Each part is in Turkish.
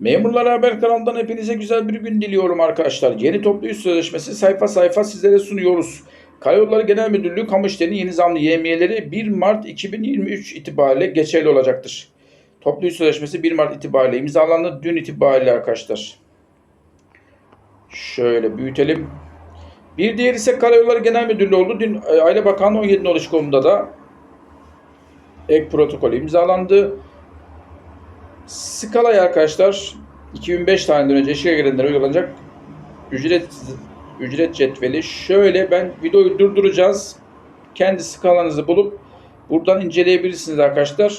Memurlar Haber kanalından hepinize güzel bir gün diliyorum arkadaşlar. Yeni toplu iş sözleşmesi sayfa sayfa sizlere sunuyoruz. Karayolları Genel Müdürlüğü Kamışlı'nın yeni zamlı yemiyeleri 1 Mart 2023 itibariyle geçerli olacaktır. Toplu iş sözleşmesi 1 Mart itibariyle imzalandı. Dün itibariyle arkadaşlar. Şöyle büyütelim. Bir diğer ise Karayolları Genel Müdürlüğü oldu. Dün e, Aile Bakanlığı 17 Noluş konumunda da ek protokol imzalandı. Skala'ya arkadaşlar 2005 tarihinde önce eşiğe gelenlere uygulanacak ücret ücret cetveli. Şöyle ben videoyu durduracağız. Kendi skalanızı bulup buradan inceleyebilirsiniz arkadaşlar.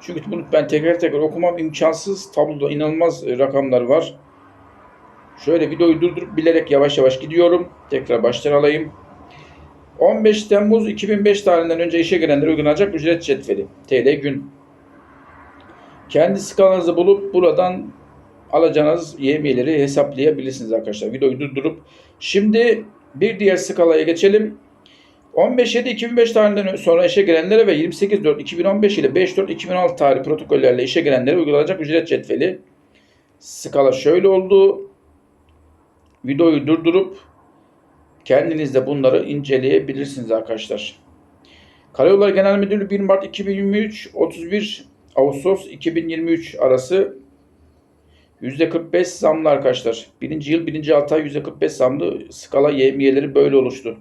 Çünkü bunu ben tekrar tekrar okumam imkansız. Tabloda inanılmaz e, rakamlar var. Şöyle videoyu durdurup bilerek yavaş yavaş gidiyorum. Tekrar baştan alayım. 15 Temmuz 2005 tarihinden önce işe girenlere uygulanacak ücret cetveli. TL gün. Kendi skalanızı bulup buradan alacağınız yemiyeleri hesaplayabilirsiniz arkadaşlar. Videoyu durdurup. Şimdi bir diğer skalaya geçelim. 15.7.2005 tarihinden sonra işe girenlere ve 28.4.2015 ile 5.4.2016 tarih protokollerle işe girenlere uygulanacak ücret cetveli. Skala şöyle oldu. Videoyu durdurup kendiniz de bunları inceleyebilirsiniz arkadaşlar. Karayolları Genel Müdürlüğü 1 Mart 2023 31 Ağustos 2023 arası %45 zamlı arkadaşlar. Birinci yıl birinci altı ay %45 zamlı skala yemiyeleri böyle oluştu.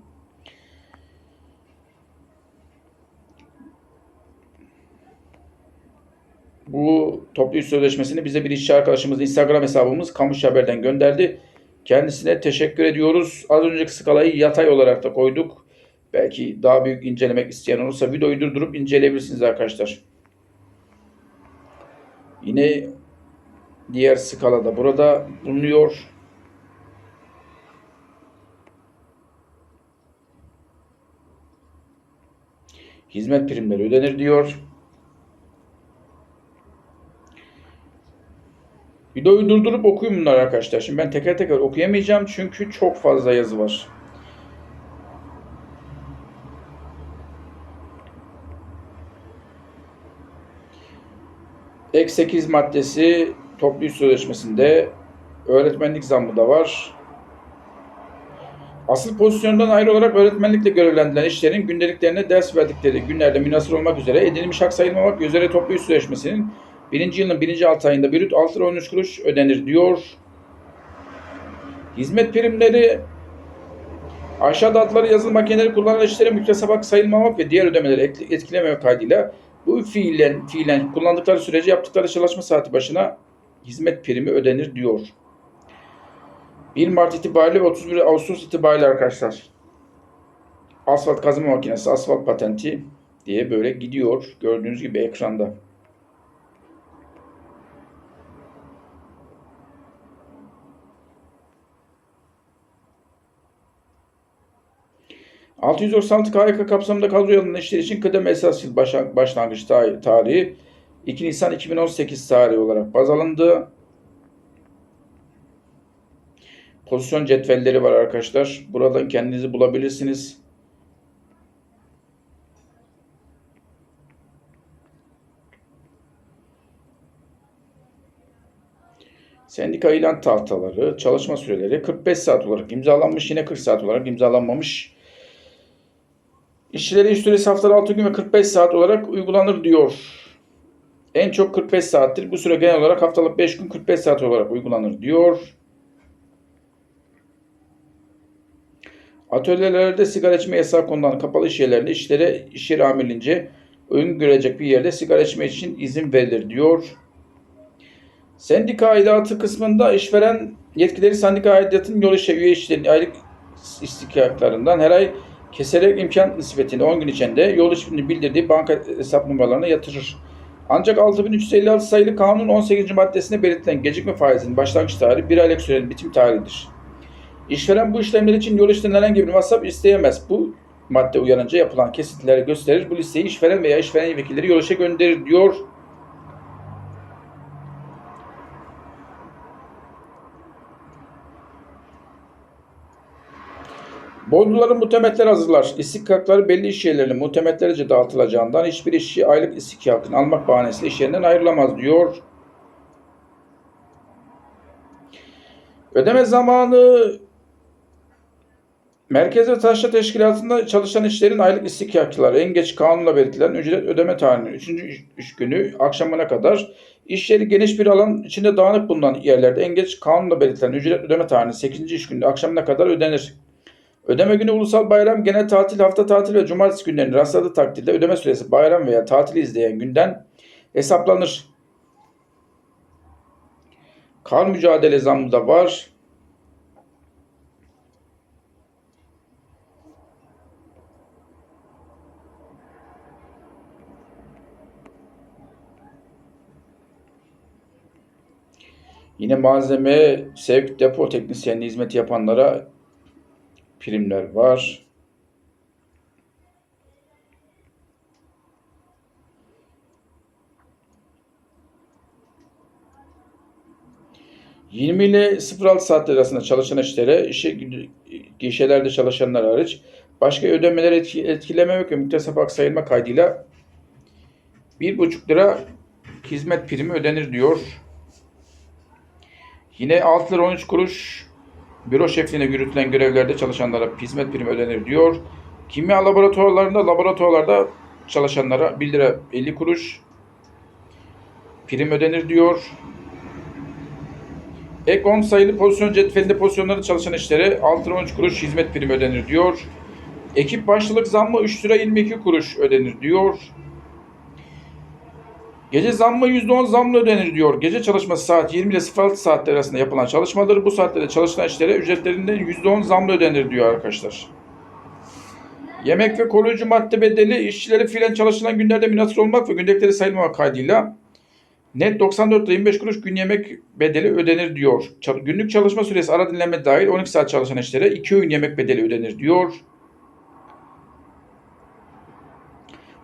Bu toplu iş sözleşmesini bize bir işçi arkadaşımız Instagram hesabımız Kamuş Haber'den gönderdi. Kendisine teşekkür ediyoruz. Az önceki skalayı yatay olarak da koyduk. Belki daha büyük incelemek isteyen olursa videoyu durdurup inceleyebilirsiniz arkadaşlar. Yine diğer skalada burada bulunuyor. Hizmet primleri ödenir diyor. Videoyu durdurup okuyun bunları arkadaşlar. Şimdi ben teker teker okuyamayacağım çünkü çok fazla yazı var. Ek 8 maddesi toplu iş sözleşmesinde öğretmenlik zammı da var. Asıl pozisyondan ayrı olarak öğretmenlikle görevlendirilen işlerin gündeliklerine ders verdikleri günlerde münasır olmak üzere edinilmiş hak sayılmamak üzere toplu iş sözleşmesinin birinci yılın birinci altı ayında brüt 6 lira 13 kuruş ödenir diyor. Hizmet primleri aşağıda adları yazılı makineleri kullanan işlere müktesebat sayılmamak ve diğer ödemeleri etki- etkilememek kaydıyla bu fiilen, fiilen kullandıkları sürece yaptıkları çalışma saati başına hizmet primi ödenir diyor. 1 Mart itibariyle ve 31 Ağustos itibariyle arkadaşlar. Asfalt kazıma makinesi, asfalt patenti diye böyle gidiyor. Gördüğünüz gibi ekranda. ...696 KYK kapsamında kadroya alınan işler için kıdem esas yıl başlangıç ta- tarihi 2 Nisan 2018 tarihi olarak baz alındı. Pozisyon cetvelleri var arkadaşlar. Buradan kendinizi bulabilirsiniz. Sendika ilan tahtaları, çalışma süreleri 45 saat olarak imzalanmış. Yine 40 saat olarak imzalanmamış. İşçilere iş süresi haftada 6 gün ve 45 saat olarak uygulanır diyor. En çok 45 saattir. Bu süre genel olarak haftalık 5 gün 45 saat olarak uygulanır diyor. Atölyelerde sigara içme yasağı konulan kapalı iş yerlerinde işlere iş yeri amirliğince uygun görecek bir yerde sigara içme için izin verilir diyor. Sendika aidatı kısmında işveren yetkileri sendika aidatının yol işe üye işçilerin aylık istikaklarından her ay keserek imkan nispetinde 10 gün içinde yol işini bildirdiği banka hesap numaralarına yatırır. Ancak 6356 sayılı kanun 18. maddesinde belirtilen gecikme faizinin başlangıç tarihi bir aylık sürenin bitim tarihidir. İşveren bu işlemler için yol işlerinin herhangi bir masraf isteyemez. Bu madde uyanınca yapılan kesintileri gösterir. Bu listeyi işveren veya işveren vekilleri yol işe gönderir diyor. Bozduların muhtemetler hazırlar. İstikakları belli iş yerlerine muhtemetlerce dağıtılacağından hiçbir işçi aylık istikakını almak bahanesiyle iş yerinden ayrılamaz diyor. Ödeme zamanı Merkez ve Taşra Teşkilatı'nda çalışan işlerin aylık istikakçılar en geç kanunla belirtilen ücret ödeme tarihinin 3. iş- iş günü akşamına kadar iş yeri geniş bir alan içinde dağınık bulunan yerlerde en geç kanunla belirtilen ücret ödeme tarihinin 8. iş günü akşamına kadar ödenir. Ödeme günü ulusal bayram, genel tatil, hafta tatil ve cumartesi günlerini rastladığı takdirde ödeme süresi bayram veya tatili izleyen günden hesaplanır. Kar mücadele zammı da var. Yine malzeme, sevk, depo teknisyenliği hizmeti yapanlara primler var. ...20 ile 06 saatler arasında çalışan işlere, işe, gişelerde çalışanlar hariç... ...başka ödemeleri etki- etkilememek ve müktesebat sayılma kaydıyla... ...1,5 lira hizmet primi ödenir diyor. Yine 6 lira 13 kuruş büro şefliğine yürütülen görevlerde çalışanlara hizmet primi ödenir diyor. Kimya laboratuvarlarında laboratuvarlarda çalışanlara 1 lira 50 kuruş prim ödenir diyor. Ek 10 sayılı pozisyon cetvelinde pozisyonlarda çalışan işlere 6 lira 13 kuruş hizmet primi ödenir diyor. Ekip başlılık zammı 3 lira 22 kuruş ödenir diyor. Gece zammı %10 zamlı ödenir diyor. Gece çalışması saat 20 ile 06 saatler arasında yapılan çalışmadır. Bu saatlerde çalışılan işlere ücretlerinden %10 zamlı ödenir diyor arkadaşlar. Yemek ve koruyucu madde bedeli işçileri fiilen çalışılan günlerde münasır olmak ve gündelikleri sayılmamak kaydıyla net 94 lira 25 kuruş gün yemek bedeli ödenir diyor. Günlük çalışma süresi ara dinlenme dahil 12 saat çalışan işlere 2 öğün yemek bedeli ödenir diyor.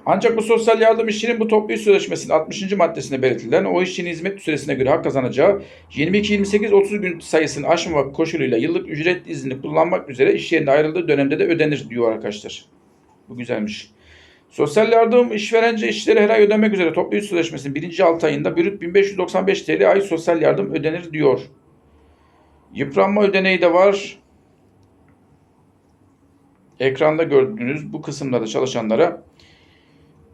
Ancak bu sosyal yardım işçinin bu toplu iş sözleşmesinin 60. maddesinde belirtilen o işçinin hizmet süresine göre hak kazanacağı 22-28-30 gün sayısını aşmamak koşuluyla yıllık ücret izni kullanmak üzere iş yerine ayrıldığı dönemde de ödenir diyor arkadaşlar. Bu güzelmiş. Sosyal yardım işverence işleri her ay ödemek üzere toplu iş sözleşmesinin 1. 6 ayında brüt 1595 TL ay sosyal yardım ödenir diyor. Yıpranma ödeneği de var. Ekranda gördüğünüz bu kısımda da çalışanlara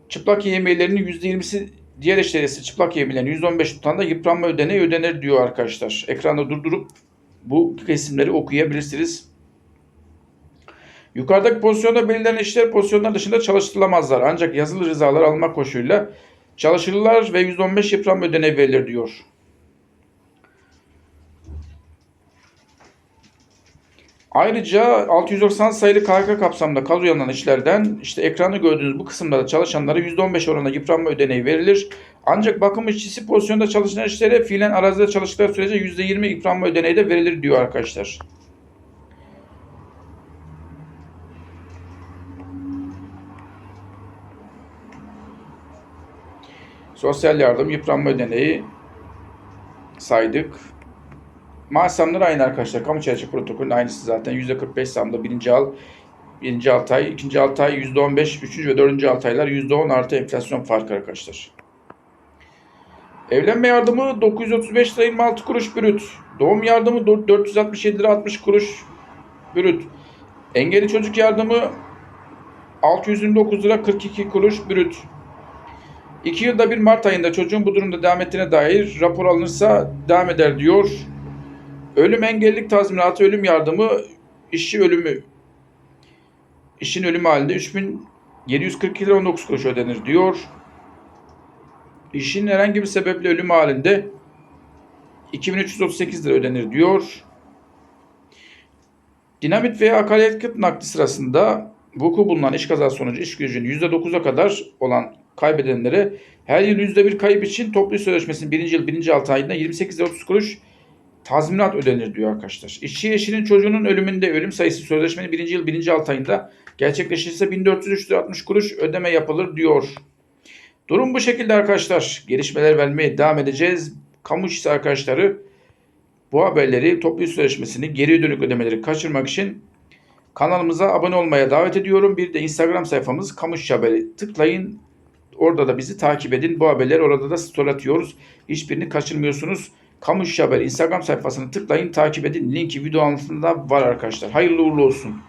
Çıplak yemeğlerinin %20'si diğer eşdeğerisi çıplak yemelerin %15 tutan da yıpranma ödeneği ödenir diyor arkadaşlar. Ekranda durdurup bu kesimleri okuyabilirsiniz. Yukarıdaki pozisyonda belirlenen işler pozisyonlar dışında çalıştırılamazlar. Ancak yazılı rızalar almak koşuluyla çalışırlar ve %15 yıpranma ödeneği verilir diyor. Ayrıca 690 sayılı KHK kapsamında kadroya alınan işlerden işte ekranda gördüğünüz bu kısımda çalışanlara %15 oranında yıpranma ödeneği verilir. Ancak bakım işçisi pozisyonda çalışan işlere fiilen arazide çalıştıkları sürece %20 yıpranma ödeneği de verilir diyor arkadaşlar. Sosyal yardım, yıpranma ödeneği saydık. Maaş zamları aynı arkadaşlar. Kamu çalışma protokolünün aynısı zaten. %45 zamda birinci al, birinci 6 ay, ikinci 6 ay %15, üçüncü ve dördüncü 6 aylar %10 artı enflasyon farkı arkadaşlar. Evlenme yardımı 935 lira 26 kuruş brüt. Doğum yardımı 467 lira 60 kuruş brüt. Engelli çocuk yardımı 629 lira 42 kuruş brüt. 2 yılda bir Mart ayında çocuğun bu durumda devam ettiğine dair rapor alınırsa devam eder diyor. Ölüm engellilik tazminatı, ölüm yardımı, işçi ölümü, işin ölümü halinde 3742 lira 19 kuruş ödenir diyor. İşin herhangi bir sebeple ölümü halinde 2338 lira ödenir diyor. Dinamit veya akaryakıt nakli sırasında vuku bulunan iş kazası sonucu iş gücünün %9'a kadar olan kaybedenlere her yıl %1 kayıp için toplu sözleşmesinin 1. yıl 1. 6 ayında 28 lira 30 kuruş tazminat ödenir diyor arkadaşlar. İşçi eşinin çocuğunun ölümünde ölüm sayısı sözleşmenin 1. yıl 1. 6 ayında gerçekleşirse 1403 lira 60 kuruş ödeme yapılır diyor. Durum bu şekilde arkadaşlar. Gelişmeler vermeye devam edeceğiz. Kamu işçisi arkadaşları bu haberleri toplu sözleşmesini geri dönük ödemeleri kaçırmak için kanalımıza abone olmaya davet ediyorum. Bir de Instagram sayfamız Kamu İşçi Haberi tıklayın. Orada da bizi takip edin. Bu haberleri orada da story atıyoruz. Hiçbirini kaçırmıyorsunuz. Kamu İşçi Haber Instagram sayfasını tıklayın, takip edin. Linki video altında var arkadaşlar. Hayırlı uğurlu olsun.